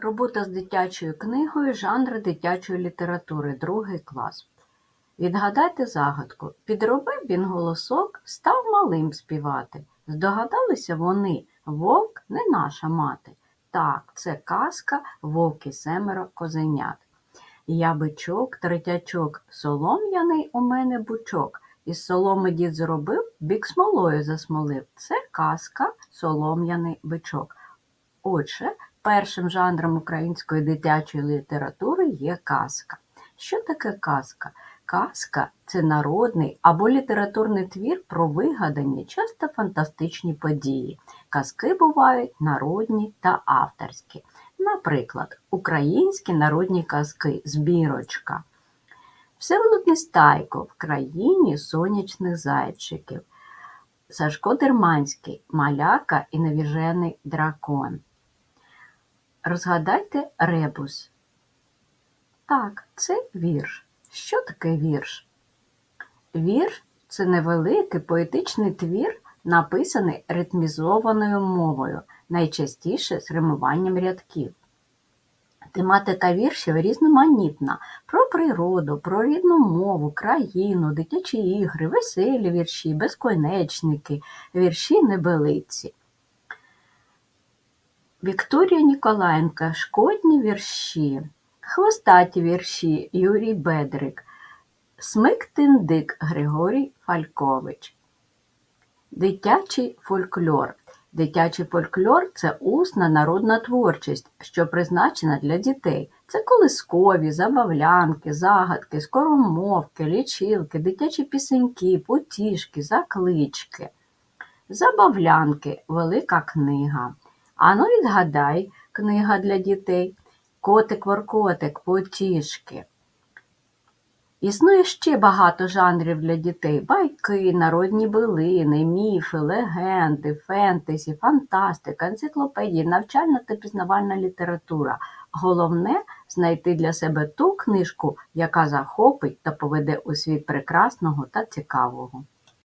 Робота з дитячою книгою жанр дитячої літератури, другий клас. Відгадайте загадку. Підробив він голосок, став малим співати. Здогадалися вони, вовк не наша мати. Так, це казка «Вовк і семеро козенят». Я бичок, третячок, солом'яний у мене бучок. Із соломи дід зробив, бік смолою засмолив. Це казка «Солом'яний бичок». Отже, першим жанром української дитячої літератури є казка. Що таке казка? Казка це народний або літературний твір про вигадані, часто фантастичні події. Казки бувають народні та авторські. Наприклад, українські народні казки Збірочка. Всеволод Нестайко в країні сонячних зайчиків. Сашко Дерманський Маляка і невіжений дракон. Розгадайте ребус. Так, це вірш. Що таке вірш? Вірш це невеликий поетичний твір, написаний ритмізованою мовою, найчастіше з римуванням рядків. Тематика віршів різноманітна про природу, про рідну мову, країну, дитячі ігри, веселі вірші, безконечники, вірші небелиці. Вікторія Ніколаєнка Шкодні вірші, Хвостаті вірші Юрій Бедрик, Смик-тиндик Григорій Фалькович. Дитячий фольклор. Дитячий фольклор це усна народна творчість, що призначена для дітей. Це колискові, забавлянки, загадки, скоромовки, лічилки, дитячі пісеньки, потішки, заклички. Забавлянки велика книга. Ану відгадай, книга для дітей. Котик-воркотик, потішки. Існує ще багато жанрів для дітей: байки, народні билини, міфи, легенди, фентезі, фантастика, енциклопедії, навчальна та пізнавальна література. Головне знайти для себе ту книжку, яка захопить та поведе у світ прекрасного та цікавого.